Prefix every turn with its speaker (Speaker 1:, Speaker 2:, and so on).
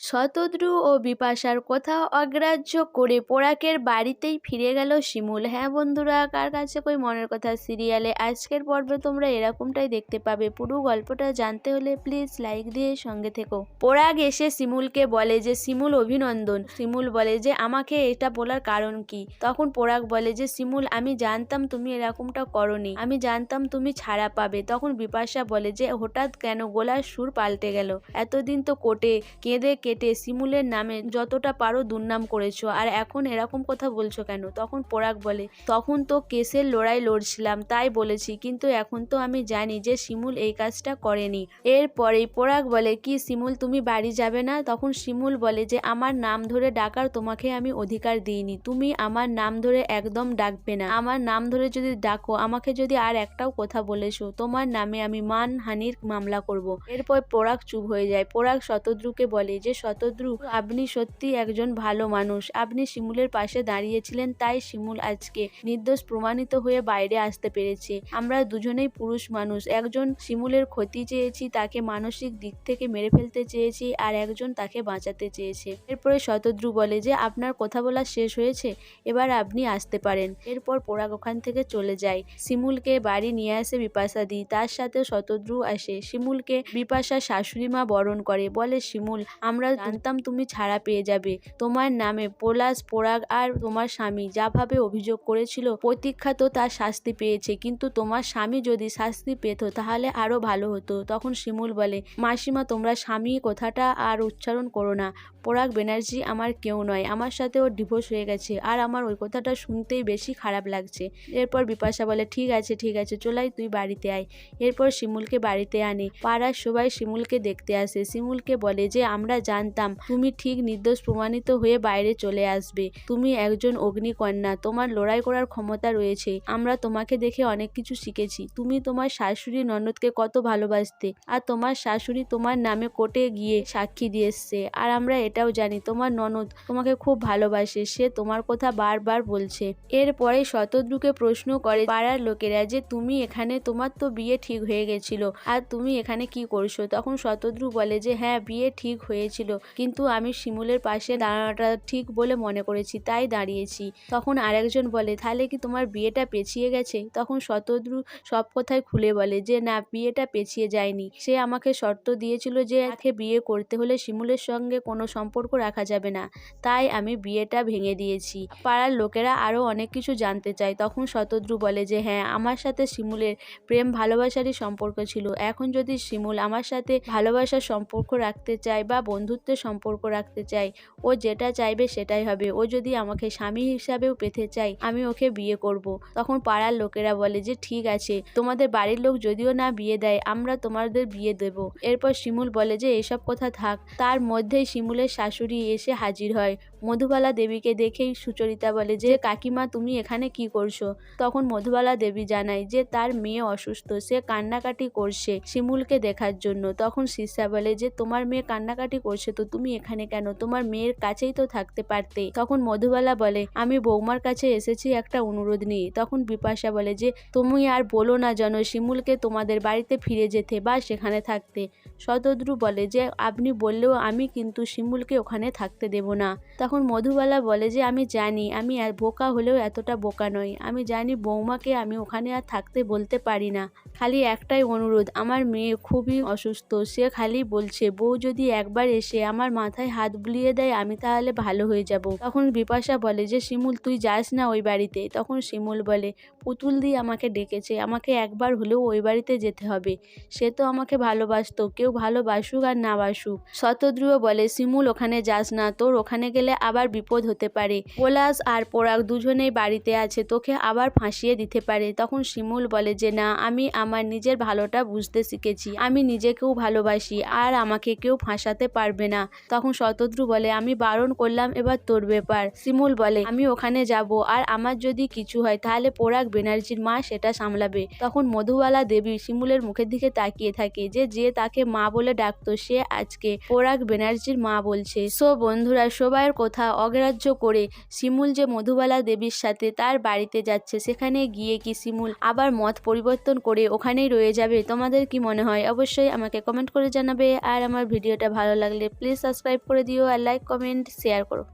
Speaker 1: শতদ্রু ও বিপাশার কথা অগ্রাহ্য করে পোড়াকের বাড়িতেই ফিরে গেল শিমুল। হ্যাঁ বন্ধুরা, কার কাছে কই মনের কথা? সিরিয়ালে আজকের পর্বে তোমরা এরকমটাই দেখতে পাবে। পুরো গল্পটা জানতে হলে প্লিজ লাইক দিয়ে সঙ্গে থেকো। পোড়াক এসে শিমুলকে বলে যে, শিমুল, অভিনন্দন। শিমুল বলে যে, আমাকে এটা বলার কারণ কি? তখন পোড়াক বলে যে, শিমুল, আমি জানতাম তুমি এরকমটা করনি। আমি জানতাম তুমি ছাড়া পাবে। তখন বিপাশা বলে যে, হঠাৎ কেন গোলার সুর পাল্টে গেল? এতদিন তো কোটে, কেঁদে কেটে শিমুলের নামে যতটা পারো দুর্নাম করেছ। আর এখন এরকম কথা বলছো কেন? তখন পোড়াক বলে, তখন তো কেসের লড়াই লড়ছিলাম, তাই বলেছি। কিন্তু এখন তো আমি জানি যে শিমুল এই কাজটা করেনি। এরপরেই পোড়াক বলে, কি শিমুল, তুমি বাড়ি যাবে না? তখন শিমুল বলে যে, আমার নাম ধরে ডাকার তোমাকে আমি অধিকার দিইনি। তুমি আমার নাম ধরে একদম ডাকবে না। আমার নাম ধরে যদি ডাকো, আমাকে যদি আর একটাও কথা বলেছ, তোমার নামে আমি মানহানির মামলা করব। এরপর পোড়াক চুপ হয়ে যায়। পোড়াক শতদ্রুকে বলে যে শতদ্রু। আপনি সত্যি একজন ভালো মানুষ। আপনি শিমুলের পাশে দাঁড়িয়েছিলেন, তাই শিমুল আজকে নির্দোষ প্রমাণিত হয়ে বাইরে আসতে পেরেছে। আমরা দুজনেই পুরুষ মানুষ। একজন শিমুলের ক্ষতি চেয়েছি, তাকে মানসিক দিক থেকে মেরে ফেলতে চেয়েছি, আর একজন তাকে বাঁচাতে চেয়েছে। এরপরে শতদ্রু বলে যে, আপনার কথা বলা শেষ হয়েছে, এবার আপনি আসতে পারেন। এরপর পোড়াক ওখান থেকে চলে যায়। শিমুলকে বাড়ি নিয়ে আসে বিপাশা দি তার সাথে শতদ্রু আসে। শিমুলকে বিপাশা শাশুড়ি মা বরণ করে। বলে, শিমুল, আমরা জানতাম তুমি ছাড়া পেয়ে যাবে। তোমার নামে পলাশ, পোড়াক আর তোমার স্বামী যাভাবে অভিযোগ করেছিল, প্রতীক্ষা তো তার শাস্তি পেয়েছে। কিন্তু তোমার স্বামী যদি শাস্তি পেত, তাহলে আরও ভালো হতো। তখন শিমুল বলে, মাসিমা, তোমরা স্বামী, কথাটা আর উচ্চারণ করো না। পরাগ ব্যানার্জি আমার কেউ নয়। আমার সাথে ওর ডিভোর্স হয়ে গেছে আর আমার ওই কথাটা শুনতেই বেশি খারাপ লাগছে। এরপর বিপাশা বলে, ঠিক আছে ঠিক আছে, চলাই, তুই বাড়িতে আয়। এরপর শিমুলকে বাড়িতে আনে। পাড়ার সবাই শিমুলকে দেখতে আসে। শিমুলকে বলে যে, আমরা জানতাম। তুমি ঠিক নির্দোষ প্রমাণিত হয়ে বাইরে চলে আসবে। তুমি একজন অগ্নিকন্যা। তোমার লড়াই করার ক্ষমতা রয়েছে। আমরা তোমাকে দেখে অনেক কিছু শিখেছি। তুমি তোমার শাশুড়ি ননদকে কত ভালোবাসতে। আর তোমার শাশুড়ি তোমার নামে কোর্টে গিয়ে সাক্ষী দিয়ে এসছে। আর আমরা এটাও জানি, তোমার ননদ তোমাকে খুব ভালোবাসে। সে তোমার কথা বারবার বলছে। এরপরে শতদ্রুকে প্রশ্ন করে পাড়ার লোকেরা যে, তুমি এখানে, তোমার তো বিয়ে ঠিক হয়ে গেছিল। আর তুমি এখানে কি করছ? তখন শতদ্রু বলে যে হ্যাঁ বিয়ে ঠিক হয়েছিল। কিন্তু আমি শিমুলের পাশে দাঁড়ানোটা ঠিক বলে মনে করেছি, তাই দাঁড়িয়েছি। তখন আরেকজন বলে, তাহলে কি তোমার বিয়েটা পেছিয়ে গেছে? তখন শতদ্রু সব কথাই খুলে বলে, যে না, বিয়েটা পেছিয়ে যায়নি। সে আমাকে শর্ত দিয়েছিল যে তাকে বিয়ে করতে হলে শিমুলের সঙ্গে কোনো সম্পর্ক রাখা যাবে না। তাই আমি বিয়েটা ভেঙে দিয়েছি। পাড়ার লোকেরা আরও অনেক কিছু জানতে চায়। তখন শতদ্রু বলে যে হ্যাঁ আমার সাথে শিমুলের প্রেম ভালোবাসারই সম্পর্ক ছিল। এখন যদি শিমুল আমার সাথে ভালোবাসার সম্পর্ক রাখতে চায় বা বন্ধুত্বের সম্পর্ক রাখতে চাই। ও যেটা চাইবে সেটাই হবে। ও যদি আমাকে স্বামী হিসাবেও পেতে চাই আমি ওকে বিয়ে করব। তখন পাড়ার লোকেরা বলে যে, ঠিক আছে, তোমাদের বাড়ির লোক যদিও না বিয়ে দেয়, আমরা তোমাদের বিয়ে দেব। এরপর শিমুল বলে যে, এসব কথা থাক। তার মধ্যেই শিমুলের শাশুড়ি এসে হাজির হয়। মধুবালা দেবীকে দেখেই সুচরিতা বলে, যে কাকিমা, তুমি এখানে কি করছ? তখন মধুবালা দেবী জানায় যে, তার মেয়ে অসুস্থ, সে কান্নাকাটি করছে শিমুলকে দেখার জন্য। তখন শিষ্যা বলে যে, তোমার মেয়ে কান্নাকাটি করছে তো তুমি এখানে কেন? তোমার মেয়ের কাছেই তো থাকতে পারতে। তখন মধুবালা বলে, আমি বৌমার কাছে এসেছি একটা অনুরোধ নিয়ে। তখন বিপাশা বলে যে, তুমি আর বলো না যেন শিমুলকে তোমাদের বাড়িতে ফিরে যেতে বা সেখানে থাকতে। শতদ্রু বলে যে, আপনি বললেও আমি কিন্তু শিমুলকে ওখানে থাকতে দেব না। তখন মধুবালা বলে যে, আমি জানি, আমি বোকা হলেও এতটা বোকা নই। আমি জানি বৌমাকে আমি ওখানে আর থাকতে বলতে পারি না। খালি একটাই অনুরোধ, আমার মেয়ে খুবই অসুস্থ, সে খালি বলছে, বউ যদি একবার এসে আমার মাথায় হাত বুলিয়ে দেয়, আমি তাহলে ভালো হয়ে যাব। তখন বিপাশা বলে যে, শিমুল, তুই যাস না ওই বাড়িতে। তখন শিমুল বলে, পুতুল দিয়ে আমাকে ডেকেছে, আমাকে একবার হলেও ওই বাড়িতে যেতে হবে। সে তো আমাকে ভালোবাসতো, কেউ ভালোবাসুক আর না বাসুক। শতদ্রুও বলে, শিমুল, ওখানে যাস না, তোর ওখানে গেলে আবার বিপদ হতে পারে। পলাশ আর পোড়াক দুজনেই বাড়িতে আছে, তোকে আবার ফাঁসিয়ে দিতে পারে। তখন শিমুল বলে যে, না, আমি আমার নিজের ভালোটা বুঝতে শিখেছি। আমি নিজেকেও ভালোবাসি আর আমাকে কেউ ফাঁসাতে পারবে না। তখন শতদ্রু বলে, আমি বারণ করলাম, এবার তোর ব্যাপার। শিমুল বলে, আমি ওখানে যাব আর আমার যদি কিছু হয়, তাহলে পোড়াক ব্যানার্জির মা সেটা সামলাবে। তখন মধুবালা দেবী শিমুলের মুখের দিকে তাকিয়ে থাকে যে যে তাকে মা বলে ডাকতো, সে আজকে পরাগ ব্যানার্জির মা বলছে। সো বন্ধুরা, সবাইয়ের কথা অগ্রাহ্য করে শিমুল যে মধুবালা দেবীর সাথে তার বাড়িতে যাচ্ছে, সেখানে গিয়ে কি শিমুল আবার মত পরিবর্তন করে ওখানেই রয়ে যাবে? তোমাদের কি মনে হয়? অবশ্যই আমাকে কমেন্ট করে জানাবে। আর আমার ভিডিওটা ভালো লাগলে প্লিজ সাবস্ক্রাইব করে দিও আর লাইক কমেন্ট শেয়ার করো।